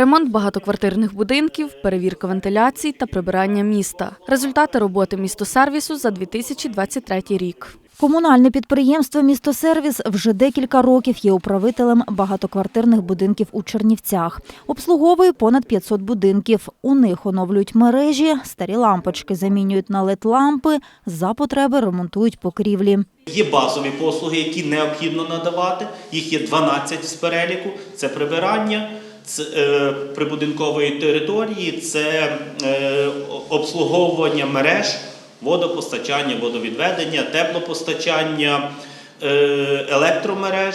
Ремонт багатоквартирних будинків, перевірка вентиляції та прибирання міста. Результати роботи містосервісу за 2023 рік. Комунальне підприємство «Містосервіс» вже декілька років є управителем багатоквартирних будинків у Чернівцях. Обслуговує понад 500 будинків. У них оновлюють мережі, старі лампочки замінюють на LED-лампи, за потреби ремонтують покрівлі. Є базові послуги, які необхідно надавати. Їх є 12 з переліку. Це прибирання прибудинкової території, це е, обслуговування мереж, водопостачання, водовідведення, теплопостачання, е, електромереж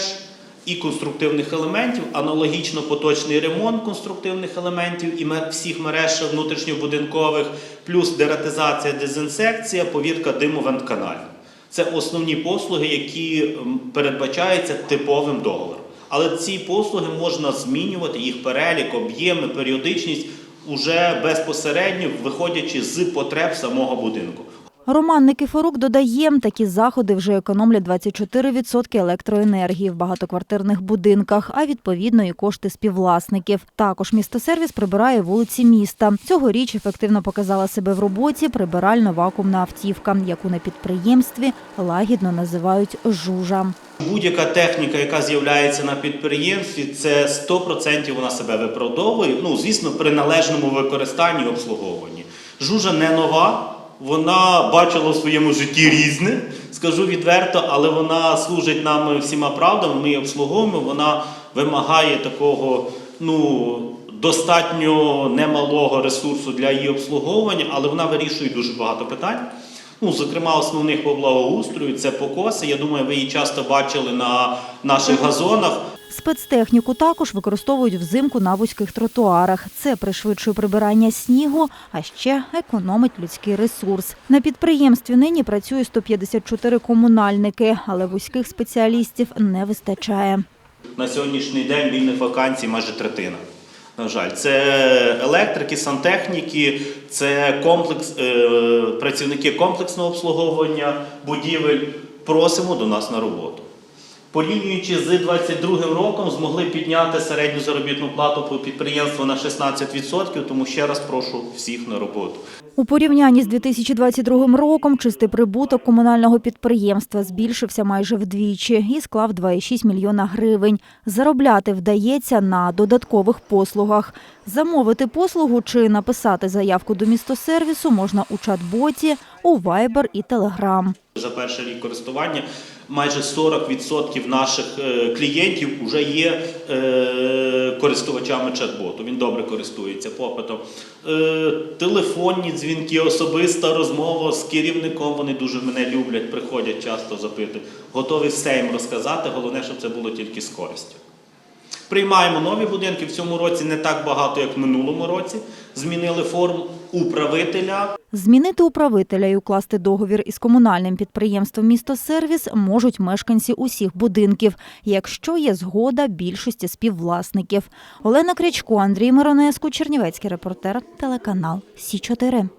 і конструктивних елементів. Аналогічно поточний ремонт конструктивних елементів і всіх мереж внутрішньобудинкових, плюс дератизація, дезінсекція, повірка диму вентканалів. Це основні послуги, які передбачаються типовим договором. Але ці послуги можна змінювати, їх перелік, об'єми, періодичність уже безпосередньо виходячи з потреб самого будинку. Роман Никифорук додає, такі заходи вже економлять 24% електроенергії в багатоквартирних будинках, а відповідно і кошти співвласників. Також містосервіс прибирає вулиці міста. Цьогоріч ефективно показала себе в роботі прибирально-вакуумна автівка, яку на підприємстві лагідно називають жужа. Будь-яка техніка, яка з'являється на підприємстві, це 100% вона себе виправдовує. Ну, звісно, при належному використанні і обслуговуванні. Жужа не нова. Вона бачила в своєму житті різне, скажу відверто, але вона служить нам всіма правдами. Ми її обслуговуємо. Вона вимагає такого, ну достатньо немалого ресурсу для її обслуговування, але вона вирішує дуже багато питань. Ну, зокрема, основних по благоустрою це покоси. Я думаю, ви її часто бачили на наших газонах. Спецтехніку також використовують взимку на вузьких тротуарах. Це пришвидшує прибирання снігу, а ще економить людський ресурс. На підприємстві нині працює 154 комунальники, але вузьких спеціалістів не вистачає. На сьогоднішній день вільних вакансій майже третина. На жаль, це електрики, сантехніки, це комплекс, е, працівники комплексного обслуговування будівель. Просимо до нас на роботу. Порівнюючи з 2022 роком, змогли підняти середню заробітну плату по підприємству на 16%, тому ще раз прошу всіх на роботу. У порівнянні з 2022 роком чистий прибуток комунального підприємства збільшився майже вдвічі і склав 2,6 мільйона гривень. Заробляти вдається на додаткових послугах. Замовити послугу чи написати заявку до містосервісу можна у чат-боті, у Viber і Telegram. За перший рік користування майже 40% наших е, клієнтів вже є е, користувачами чат-боту. Він добре користується попитом. Е, Телефонні дзвінки, особиста розмова з керівником. Вони дуже мене люблять, приходять часто запитують. Готові все їм розказати. Головне, щоб це було тільки з користю. Приймаємо нові будинки. В цьому році не так багато, як в минулому році. Змінили форму управителя. Змінити управителя і укласти договір із комунальним підприємством «Містосервіс» можуть мешканці усіх будинків, якщо є згода більшості співвласників. Олена Крячко, Андрій Миронеску, Чернівецький репортер, телеканал Сі 4